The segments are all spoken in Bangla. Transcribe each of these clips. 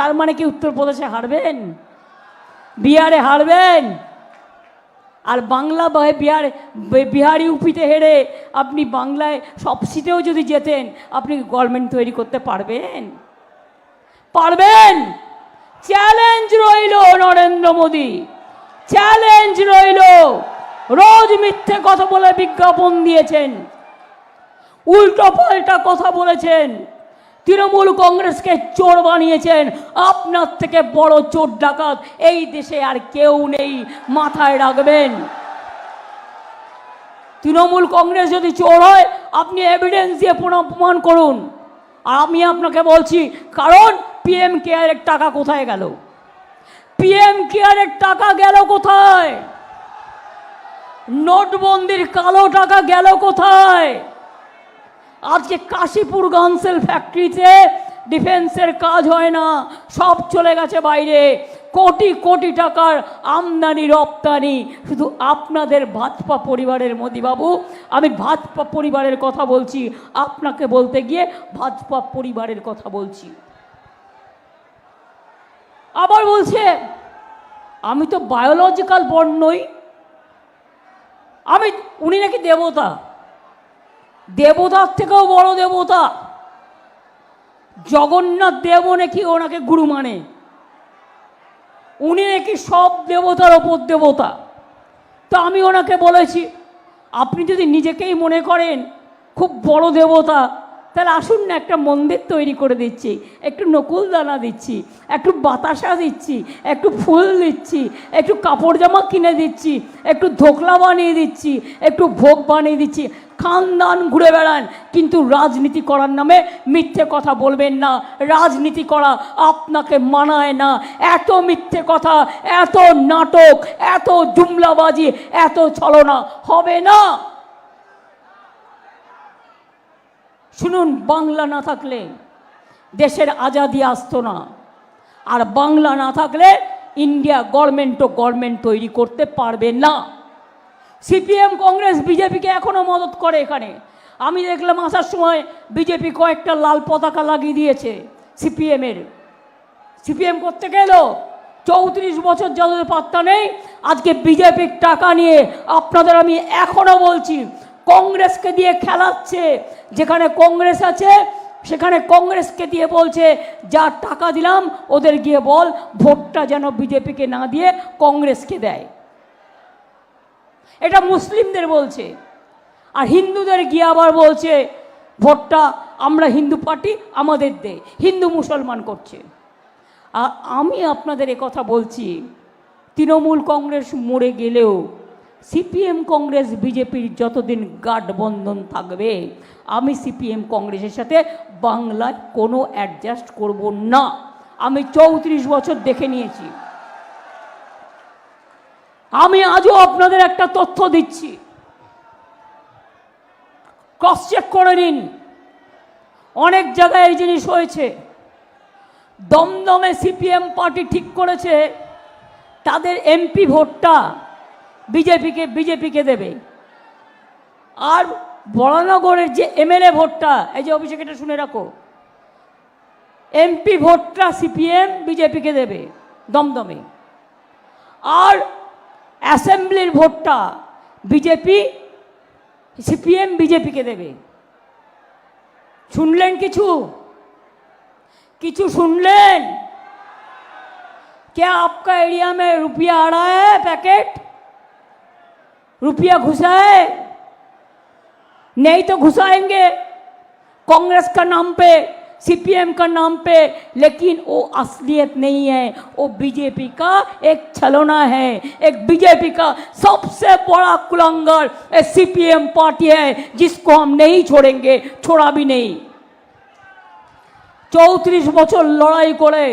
তার মানে কি উত্তরপ্রদেশে হারবেন? বিহারে হারবেন? আর বাংলা বিহার, বিহারি উপিতে হেরে আপনি বাংলায় সব সিটেও যদি যেতেন আপনি গভর্নমেন্ট তৈরি করতে পারবেন? পারবেন? চ্যালেঞ্জ রইল নরেন্দ্র মোদী। চ্যালেঞ্জ রইল। রোজ মিথ্যে কথা বলে বিজ্ঞাপন দিয়েছেন। উল্টো পাল্টা কথা বলেছেন। তৃণমূল কংগ্রেসকে চোর বানিয়েছেন। আপনার থেকে বড় চোর ডাকাত এই দেশে আর কেউ নেই, মাথায় রাখবেন। তৃণমূল কংগ্রেস যদি চোর হয়, আপনি এভিডেন্স দিয়ে প্রমাণ করুন। আর আমি আপনাকে বলছি, কারণ পিএম কেয়ারের টাকা কোথায় গেল? পিএম কেয়ারের টাকা গেল কোথায়? নোটবন্দির কালো টাকা গেল কোথায়? আজকে কাশীপুর গানসেল ফ্যাক্টরিতে ডিফেন্সের কাজ হয় না, সব চলে গেছে বাইরে। কোটি কোটি টাকার আমদানি, রপ্তানি, শুধু আপনাদের ভাতপা পরিবারের মোদিবাবু আমি ভাতপা পরিবারের কথা বলছি, আপনাকে বলতে গিয়ে ভাতপা পরিবারের কথা বলছি। আবার বলছে, আমি তো বায়োলজিক্যাল বর্ণ নই। আমি, উনি নাকি দেবতা। দেবতার থেকেও বড় দেবতা। জগন্নাথ দেব নাকি ওনাকে গুরু মানে। উনি নাকি সব দেবতার ওপর দেবতা। তো আমি ওনাকে বলেছি, আপনি যদি নিজেকেই মনে করেন, খুব বড় দেবতা তাহলে আসুন না, একটা মন্দির তৈরি করে দিচ্ছি, একটু নকুল দানা দিচ্ছি, একটু বাতাসা দিচ্ছি, একটু ফুল দিচ্ছি, একটু কাপড় জামা কিনে দিচ্ছি, একটু ধোকলা বানিয়ে দিচ্ছি, একটু ভোগ বানিয়ে দিচ্ছি। খানদান ঘুরে বেড়ান, কিন্তু রাজনীতি করার নামে মিথ্যে কথা বলবেন না। রাজনীতি করা আপনাকে মানায় না। এত মিথ্যে কথা, এত নাটক, এত জুমলাবাজি, এত ছলনা, হবে না। শুনুন, বাংলা না থাকলে দেশের আজাদি আসতো না। আর বাংলা না থাকলে ইন্ডিয়া গভর্নমেন্টও গভর্নমেন্ট তৈরি করতে পারবে না। সিপিএম, কংগ্রেস, বিজেপিকে এখনও মদত করে এখানে। আমি দেখলাম আসার সময় বিজেপি কয়েকটা লাল পতাকা লাগিয়ে দিয়েছে সিপিএমের সিপিএম করতে গেল, চৌত্রিশ বছর যাদের পাত্তা নেই। আজকে বিজেপির টাকা নিয়ে আপনাদের আমি এখনও বলছি কংগ্রেসকে দিয়ে খেলাচ্ছে, যেখানে কংগ্রেস আছে, সেখানে কংগ্রেসকে দিয়ে বলছে, যা টাকা দিলাম, ওদের গিয়ে বল, ভোটটা যেন বিজেপিকে না দিয়ে কংগ্রেসকে দেয়। এটা মুসলিমদের বলছে, আর হিন্দুদের গিয়ে আবার বলছে, ভোটটা আমরা হিন্দু পার্টি আমাদের দে হিন্দু মুসলমান করছে। আর আমি আপনাদের কথা বলছি, তৃণমূল কংগ্রেস মরে গেলেও সিপিএম কংগ্রেস বিজেপির যতদিন গাঠবন্ধন থাকবে, আমি সিপিএম কংগ্রেসের সাথে বাংলায় কোনো অ্যাডজাস্ট করব না। আমি চৌত্রিশ বছর দেখে নিয়েছি। আমি আজও আপনাদের একটা তথ্য দিচ্ছি। ক্রস চেক করে নিন। অনেক জায়গায় এই জিনিস হয়েছে। দমদমে সিপিএম পার্টি ঠিক করেছে। তাদের এমপি ভোটটা বিজেপিকে বিজেপিকে দেবে আর বরানগরের যে এমএলএ ভোটটা এই যে অভিষেক এটা শুনে রাখো এমপি ভোটটা সিপিএম বিজেপিকে দেবে দমদমে আর অ্যাসেম্বলির ভোটটা বিজেপি সিপিএম বিজেপিকে দেবে শুনলেন কিছু কিছু सुनलें क्या आपका एरिया में रुपया आ रहा है पैकेट रुपया घुसा है नहीं तो घुसाएँगे। कांग्रेस का नाम पे, सीपीएम का नाम पे, लेकिन वो असलियत नहीं है। वो बीजेपी का एक छलोना है। एक बीजेपी का सबसे बड़ा कुलंगर सीपीएम पार्टी है, जिसको हम नहीं छोड़ेंगे, छोड़ा भी नहीं। চৌত্রিশ বছর লড়াই করে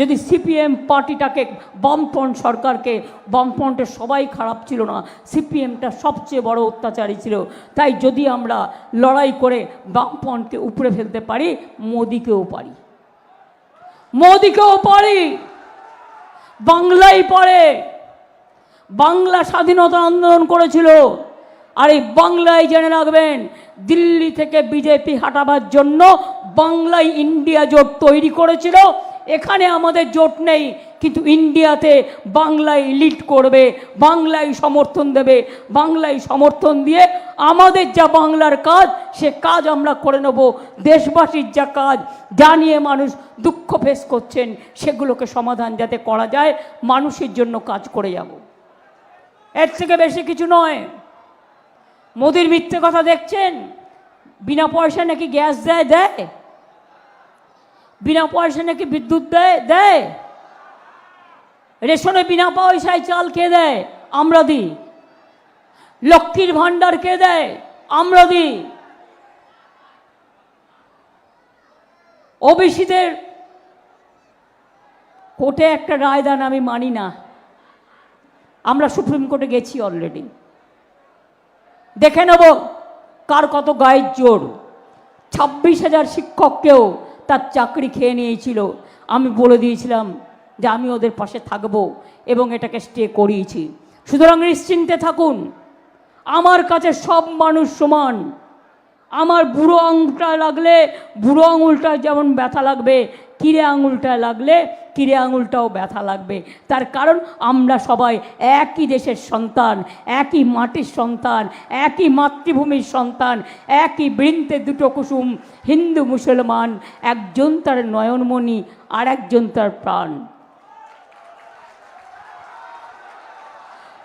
যদি সিপিএম পার্টিটাকে, বামফ্রন্ট সরকারকে বামফ্রন্টের সবাই খারাপ ছিল না, সিপিএমটা সবচেয়ে বড় অত্যাচারী ছিল। তাই যদি আমরা লড়াই করে বামফ্রন্টকে উপরে ফেলতে পারি, মোদিকেও পারি। মোদিকেও পারি। বাংলাই পড়ে বাংলা স্বাধীনতা আন্দোলন করেছিল। আর এই বাংলায় জেনে রাখবেন, দিল্লি থেকে বিজেপি হাঁটাবার জন্য বাংলায় ইন্ডিয়া জোট তৈরি করেছিল। এখানে আমাদের জোট নেই, কিন্তু ইন্ডিয়াতে বাংলায় লিড করবে, বাংলায় সমর্থন দেবে, বাংলায় সমর্থন দিয়ে আমাদের যা বাংলার কাজ, সে কাজ আমরা করে নেব। দেশবাসীর যা কাজ, যা নিয়ে মানুষ দুঃখ ফেস করছেন, সেগুলোকে সমাধান যাতে করা যায়, মানুষের জন্য কাজ করে যাব। এর থেকে বেশি কিছু নয়। মোদির মিথ্যে কথা দেখছেন? বিনা পয়সা নাকি গ্যাস দেয় দেয়? বিনা পয়সা নাকি বিদ্যুৎ দেয় দেয়? রেশনে বিনা পয়সায় চাল কে দেয়? আমরা দিই। লক্ষ্মীর ভাণ্ডার কে দেয়? আমরা দিই। ওবিসিদের কোর্টে একটা রায় দান আমি মানি না। আমরা সুপ্রিম কোর্টে গেছি অলরেডি দেখে নেব কার কত গায়ের জোর। ছাব্বিশ হাজার শিক্ষককেও তার চাকরি খেয়ে নিয়েছিল। আমি বলে দিয়েছিলাম যে আমি ওদের পাশে থাকব এবং এটাকে স্টে করিয়েছি। সুতরাং নিশ্চিন্তে থাকুন। আমার কাছে সব মানুষ সমান। আমার বুড়ো আঙুলটায় লাগলে বুড়ো আঙুলটায় যেমন ব্যথা লাগবে কিরে আঙুলটায় লাগলে কিরে আঙুলটাও ব্যথা লাগবে তার কারণ আমরা সবাই একই দেশের সন্তান একই মাটির সন্তান একই মাতৃভূমির সন্তান একই বৃন্তে দুটো কুসুম হিন্দু মুসলমান একজন তার নয়নমণি আর একজন তার প্রাণ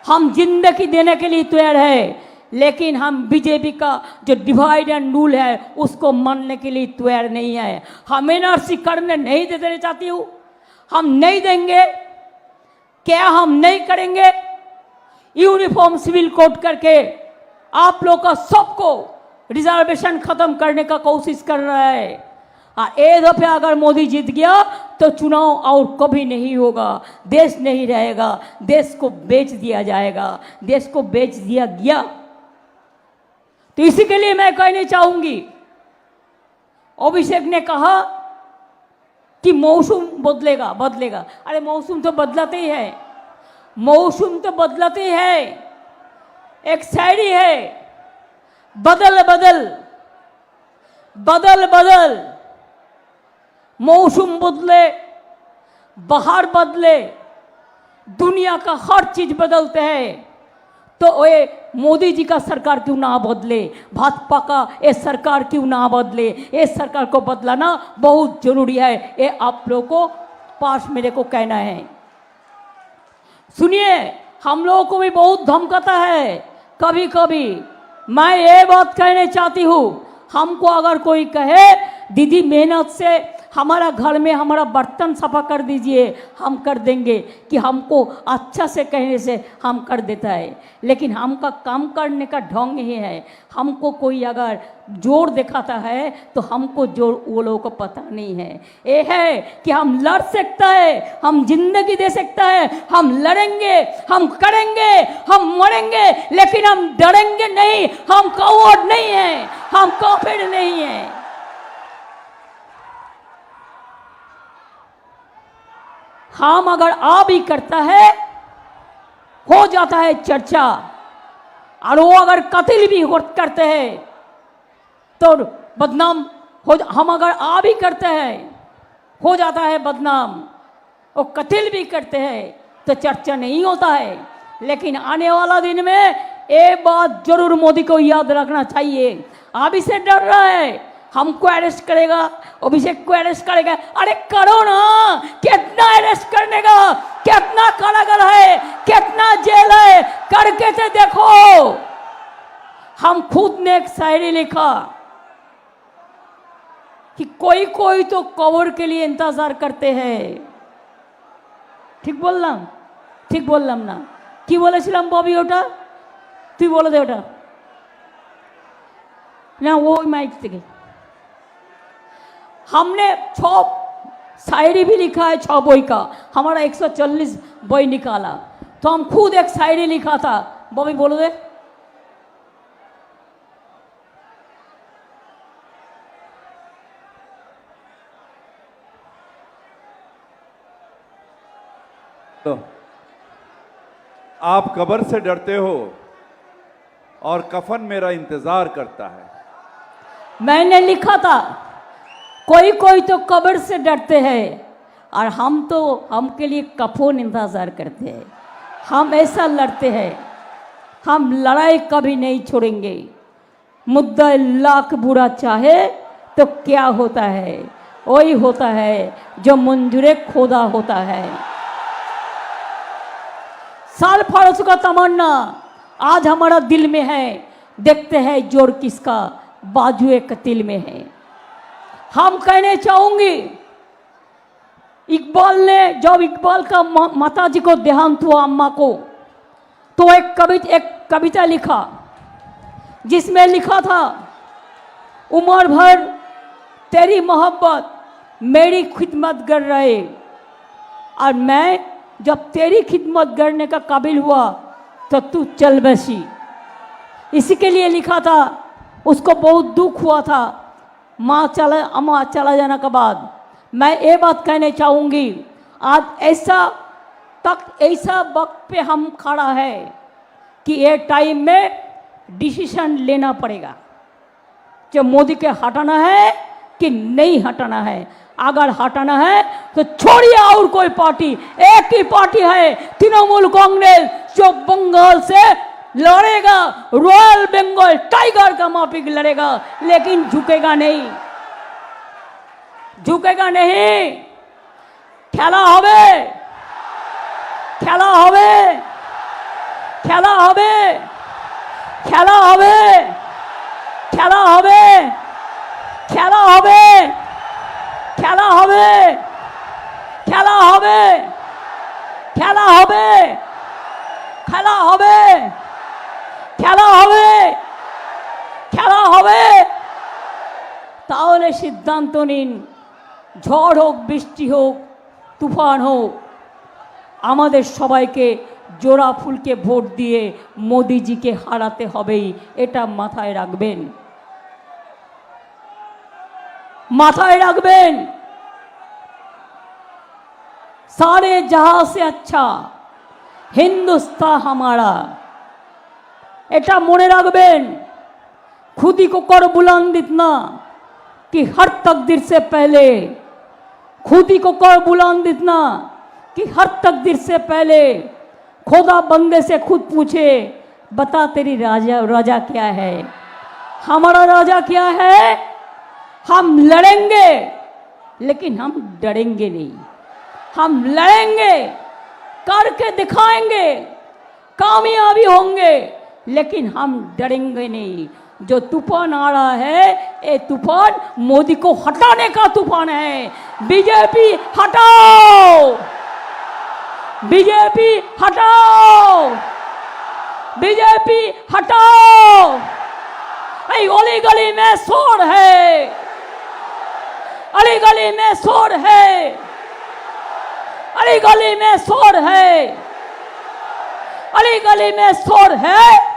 हम जिंदगी देने के लिए तैयार है लेकिन हम बीजेपी का जो डिवाइड एंड रूल है, उसको मानने के लिए तैयार नहीं है। हम एनआरसी करने नहीं दे देना चाहती हूँ। हम नहीं देंगे। क्या हम नहीं करेंगे? यूनिफॉर्म सिविल कोड करके आप लोग का सबको रिजर्वेशन खत्म करने का कोशिश कर रहा है। और एक दफे अगर मोदी जीत गया तो चुनाव और कभी नहीं होगा। देश नहीं रहेगा। देश को बेच दिया जाएगा। देश को बेच दिया गया। तो इसी के लिए मैं कहना चाहूँगी, अभिषेक ने कहा कि मौसम बदलेगा बदलेगा। अरे, मौसम तो बदलाते ही है। मौसम तो बदलाते ही है। एक शायरी है। बदल बदल बदल बदल। मौसम बदले, बाहर बदले, दुनिया का हर चीज़ बदलते हैं। तो ये मोदी जी का सरकार क्यों ना बदले? भाजपा का ये सरकार क्यों ना बदले? ये सरकार को बदलाना बहुत ज़रूरी है। ये आप लोगों को पास मेरे को कहना है। सुनिए, हम लोगों को भी बहुत धमकाता है। कभी कभी मैं ये बात कहने चाहती हूँ, हमको अगर कोई कहे, दीदी मेहनत से हमारा घर में हमारा बर्तन सफ़ा कर दीजिए। हम कर देंगे कि हमको अच्छा से कहने से हम कर देता है। लेकिन हमका काम करने का ढंग ही है। हमको कोई अगर ज़ोर दिखाता है तो हमको ज़ोर वो लोगों को पता नहीं है। ये है कि हम लड़ सकता है, हम ज़िंदगी दे सकता है, हम लड़ेंगे, हम करेंगे, हम मरेंगे, लेकिन हम डरेंगे नहीं, हम कौड़ नहीं है, हम काफिर नहीं है। हम अगर आ भी करता है, हो जाता है चर्चा। और वो अगर कतिल भी करते हैं तो बदनाम हो हम अगर आ भी करते हैं, हो जाता है बदनाम। वो कतिल भी करते हैं तो चर्चा नहीं होता है। लेकिन आने वाला दिन में ये बात ज़रूर मोदी को याद रखना चाहिए। अभी से डर रहा है। हमको अरेस्ट करेगा अभिषेक को अरेस्ट करेगा अरे करो ना कितना अरेस्ट करने का कितना कारागार है कितना जेल है करके तो देखो हम खुद ने एक शायरी लिखा कि कोई कोई तो कवर के लिए इंतजार करते हैं ঠিক বললাম ঠিক বললাম না কি বলেছিলাম ববি ওটা তুই বলে দে ওটা না ওই माइक থেকে हमने छ शायरी भी लिखा है छः बोई का। हमारा 140 बोई निकाला। तो हम खुद एक शायरी लिखा था। बॉबी बोलो दे। तो आप कब्र से डरते हो और कफन मेरा इंतज़ार करता है। मैंने लिखा था। कोई कोई तो कब्र से डरते हैं। और हम तो हम के लिए कफोन इंतज़ार करते हैं। हम ऐसा लड़ते हैं। हम लड़ाई कभी नहीं छोड़ेंगे। मुद्दा लाख बुरा चाहे तो क्या होता है? वही होता है जो मंजूरे खोदा होता है। साल फारस का तमन्ना। आज हमारा दिल में है। देखते हैं ज़ोर किसका। बाजू एक तिल में है। हम कहने चाहूँगी, इकबाल ने, जब इकबाल का माता जी को देहांत हुआ अम्मा को तो एक कविता एक कविता लिखा, जिसमें लिखा था, उम्र भर तेरी मोहब्बत मेरी खिदमत कर रहे। और मैं जब तेरी खिदमत करने का काबिल हुआ तो तू चल बसी। इसी के लिए लिखा था, उसको बहुत दुख हुआ था माँ चला, अम्मा चला जाने के बाद मैं ये बात कहने चाहूँगी, आज ऐसा तक, ऐसा वक्त पे हम खड़ा है कि ये टाइम में डिसीशन लेना पड़ेगा। कि मोदी के हटाना है कि नहीं हटाना है। अगर हटाना है तो छोड़िए और कोई पार्टी। एक ही पार्टी है तृणमूल कांग्रेस, जो बंगाल से लड़ेगा रॉयल बंगाल टाइगर का माफिक लड़ेगा लेकिन झुकेगा नहीं झुकेगा नहीं খেলা হবে খেলা হবে খেলা হবে খেলা হবে খেলা হবে খেলা হবে খেলা হবে খেলা হবে খেলা হবে খেলা হবে খেলা হবে খেলা হবে তাহলে সিদ্ধান্ত নিন ঝড় হোক বৃষ্টি হোক তুফান হোক আমাদের সবাইকে জোড়া ফুলকে ভোট দিয়ে মোদিজিকে হারাতে হবেই এটা মাথায় রাখবেন মাথায় রাখবেন सारे जहां से अच्छा हिंदुस्तान हमारा এটা মনে রাখবেন खुदी को कर बुलंद इतना कि हर तकदीर से पहले खुदी को कर बुलंद इतना कि हर तकदीर से पहले खुदा बंदे से खुद पूछे बता तेरी राजा राजा क्या है हमारा राजा क्या है हम लड़ेंगे लेकिन हम डरेंगे नहीं हम लड़ेंगे करके दिखाएंगे कामयाबी होंगे लेकिन हम डरेंगे नहीं। जो तूफ़ान आ रहा है ये तूफ़ान मोदी को हटाने का तूफ़ान है। बीजेपी, हटाओ! बीजेपी हटाओ! बीजेपी, हटाओ! अरे गली गली में शोर है। अली गली में शोर है। अली गली में शोर है। अली गली में शोर है।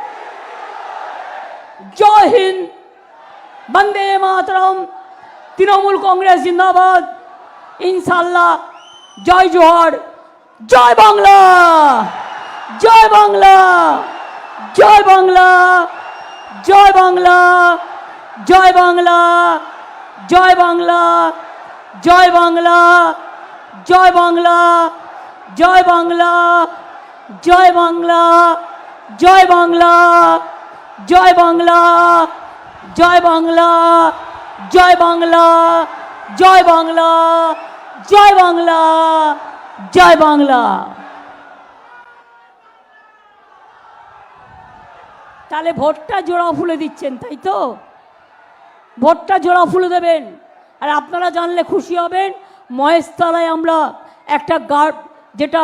জয় হিন্দ বন্দে মাতরম তৃণমূল কংগ্রেস জিন্দাবাদ ইনশাল্লাহ জয় জোহর জয় বাংলা জয় বাংলা জয় বাংলা জয় বাংলা জয় বাংলা জয় বাংলা জয় বাংলা জয় বাংলা জয় বাংলা জয় বাংলা জয় বাংলা জয় বাংলা জয় বাংলা জয় বাংলা জয় বাংলা জয় বাংলা জয় বাংলা। তাহলে ভোটটা জোড়া ফুলে দিচ্ছেন, তাই তো? ভোটটা জোড়া ফুলে দেবেন। আর আপনারা জানলে খুশি হবেন, মহেশতলায় আমরা একটা গার্ড যেটা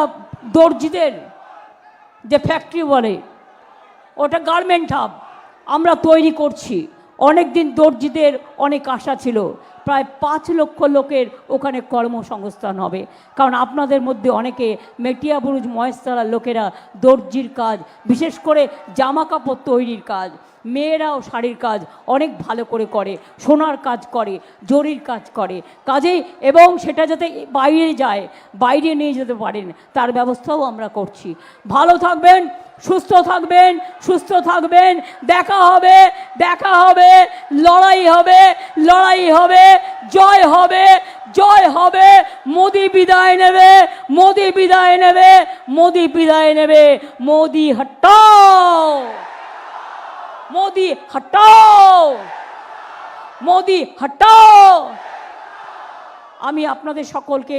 দর্জিদের, যে ফ্যাক্টরি বলে, ওটা গার্মেন্ট হাব আমরা তৈরি করছি। অনেক দিন দর্জিদের অনেক আশা ছিল। প্রায় পাঁচ লক্ষ লোকের ওখানে কর্মসংস্থান হবে। কারণ আপনাদের মধ্যে অনেকে মেটিয়া বুরুজ মহেশতলার লোকেরা দর্জির কাজ, বিশেষ করে জামা কাপড় তৈরির কাজ, মেয়েরাও শাড়ির কাজ অনেক ভালো করে করে, সোনার কাজ করে, জরির কাজ করে। কাজেই এবং সেটা যাতে বাইরে যায়, বাইরে নিয়ে যেতে পারেন, তার ব্যবস্থাও আমরা করছি। ভালো থাকবেন, সুস্থ থাকবেন সুস্থ থাকবেন, দেখা হবে দেখা হবে, লড়াই হবে লড়াই হবে। জয় হবে জয় হবে, মোদি বিদায় নেবে, মোদি বিদায় নেবে, মোদি বিদায় নেবে, মোদি হটাও মোদি হটাও মোদি হটাও। আমি আপনাদের সকলকে